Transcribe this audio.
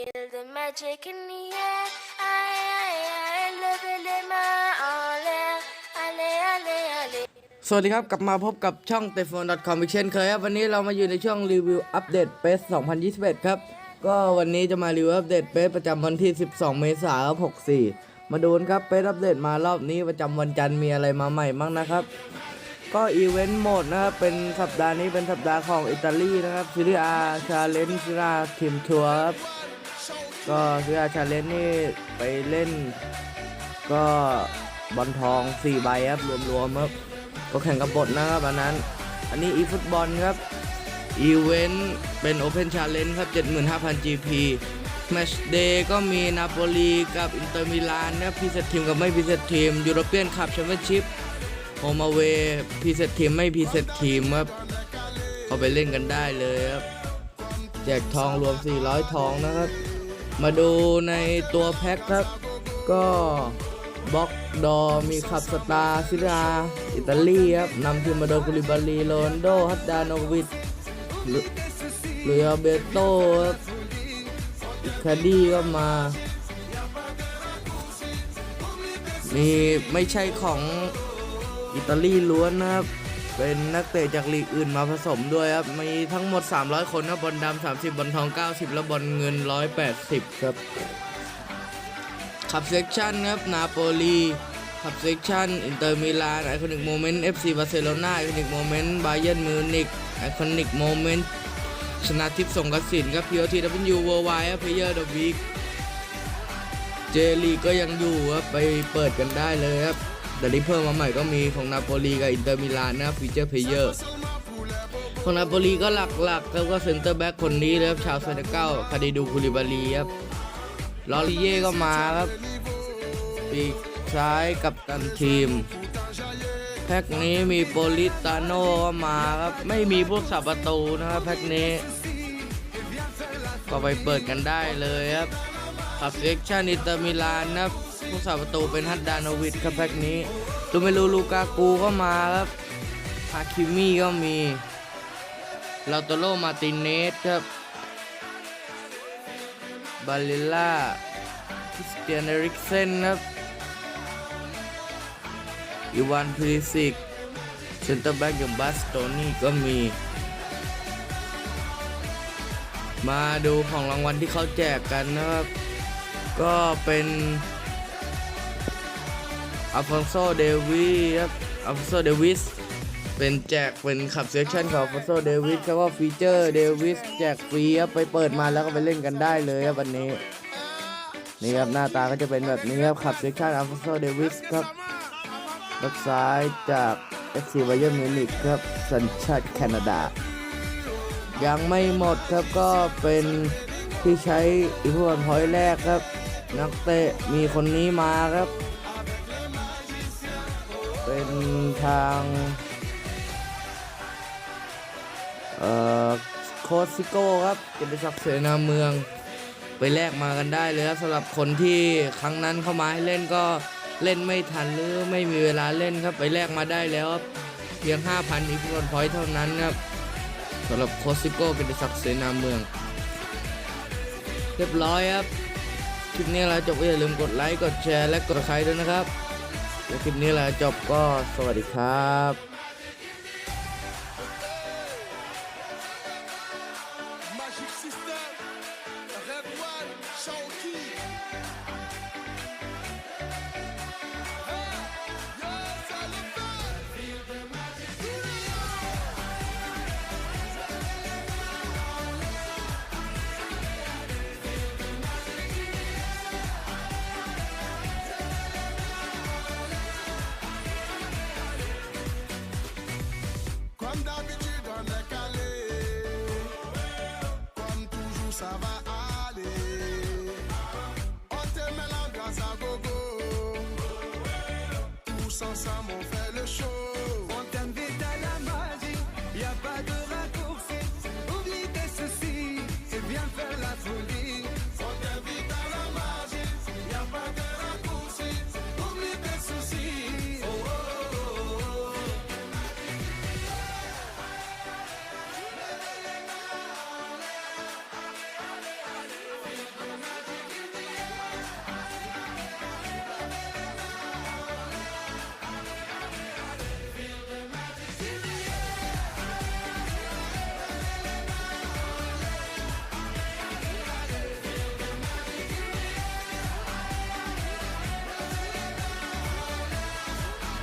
Feel the magic in the air. I, I, I love it in my all air. Ale, ale, ale. สวัสดีครับ กลับมาพบกับช่อง t e p h o n c o m อีกเช่นเคยครับ วันนี้เรามาอยู่ในช่วงรีวิวอัปเดตเปส2021 ครับ ก็วันนี้จะมารีวิวอัปเดตเปสประจำวันที่ 12 เมษายน64 มาดูนครับเปสอัปเดตมารอบนี้ประจำวันจันทร์มีอะไรมาใหม่บ้างนะครับ ก็อีเวนต์โหมดนะครับ เป็นสัปดาห์นี้เป็นสัปดาห์ของอิตาลีนะครับซีรีอาชาเลนจ์ซีรีอาทีมทัวร์ครับ ก็ซีรีอาชาเลนนี่ไปเล่น ก็บอลทอง 4 ใบครับ รวมๆครับ ก็แข่งกับบทนะครับอันนั้น อันนี้อีฟุตบอลครับ อีเวนต์เป็น Open Challenge ครับ 75,000 GP Match Day ก็มีนาโปลีกับอินเตอร์มิลานนะครับพิเศษทีมกับไม่พิเศษทีมยูโรเปียนคัพแชมเปี้ยนชิพโฮมาเวพิเศษทีมไม่พิเศษทีมครับเขาไปเล่นกันได้เลยครับ แจกทองรวม 400 ทองนะครับ มาดูในตัวแพ็คครับ ก็บล็อกดอมีขับสตาร์ซิราอิตาลีครับนำทีมมาโดยกุลิบาลีโรนโดฮัตดานโนวิชลุลุยอเบโตอิคาดีก็มา มีไม่ใช่ของอิตาลีล้วนนะครับ เป็นนักเตะจากลีกอื่นมาผสมด้วยครับ มีทั้งหมด 300 คนนะบอลดำ30 บอลทอง 90 และบอลเงิน 180 ครับขับเซกชันครับ นาโปลีขับเซกชันอินเตอร์มิลานไอคอนิกโมเมนต์เอฟซีบาร์เซโลนาไอคอนิกโมเมนต์บาเยิร์นมิวนิกไอคอนิกโมเมนต์ชนะทิพย์สงกสินครับพีโอทีดับเบิลยูเวอร์ไวครับเพเยอร์เดอะวีคเจลีก็ยังอยู่ครับไปเปิดกันได้เลยครับ แต่ที่เพิ่มมาใหม่ก็มีของนาโปลีกับอินเตอร์มิลานนะฟีเจอร์เพเยอร์ของนาโปลีก็หลักๆครับก็เซ็นเตอร์แบ็กคนนี้เลยครับชาวเซเนกัลคาดิดูคูลิบาลีครับลอริเย่ก็มาครับปีกซ้ายกับตันทีม แพ็กนี้มีโปลิตาโน่ก็มาครับ ไม่มีพวกสับประตูนะครับแพ็กนี้ ก็ไปเปิดกันได้เลยครับขับเซ็กชันอินเตอร์มิลานนะครับ ผู้สับประตูเป็นฮัตดานโนวิชครับแพ็กนี้ลูเมลูลูกากูก็มาครับฮาคิมี่ก็มีลาโตโรมาติเนสครับบาเลล่าคริสเตียนเอริกเซนครับอีวานพรีซิกเซนเตอร์แบ็กอย่างบาสโตนี่ก็มี มาดูของรางวัลที่เขาแจกกันนะครับ ก็เป็น อัลฟอนโซเดวิสครับอัลฟอนโซเดวิสเป็นแจกเป็นขับเซสชั่นของฟอสโซเดวิสแล้วก็ฟีเจอร์เดวิสแจกฟรีครับไปเปิดมาแล้วก็ไปเล่นกันได้เลยครับวันนี้นี่ครับหน้าตาก็จะเป็นแบบนี้ครับขับเซสชั่นอัลฟอนโซเดวิสครับบักซ้ายจาก FC ไบเยอร์มิวนิกครับสัญชาติแคนาดา ยังไม่หมดครับก็เป็นที่ใช้อิทธิพลพอยต์แรกครับ นักเตะมีคนนี้มาครับ เป็นทางเอ่อโคซิโก้ครับเกียรติศักดิ์เสนาเมือง ไปแลกมากันได้เลยครับสำหรับคนที่ครั้งนั้นเข้ามาให้เล่นก็เล่นไม่ทันหรือไม่มีเวลาเล่นครับไปแลกมาได้แล้วครับเพียง 5,000อีพิพอยต์เท่านั้นครับสำหรับโคชซิโก้เกียรติศักดิ์เสนาเมือง เรียบร้อยครับ คลิปนี้เราจบอย่าลืมกดไลค์ กดแชร์ และกดไลค์ด้วยนะครับ แล้วคลิปนี้แหละจบก็สวัสดีครับ sans amour.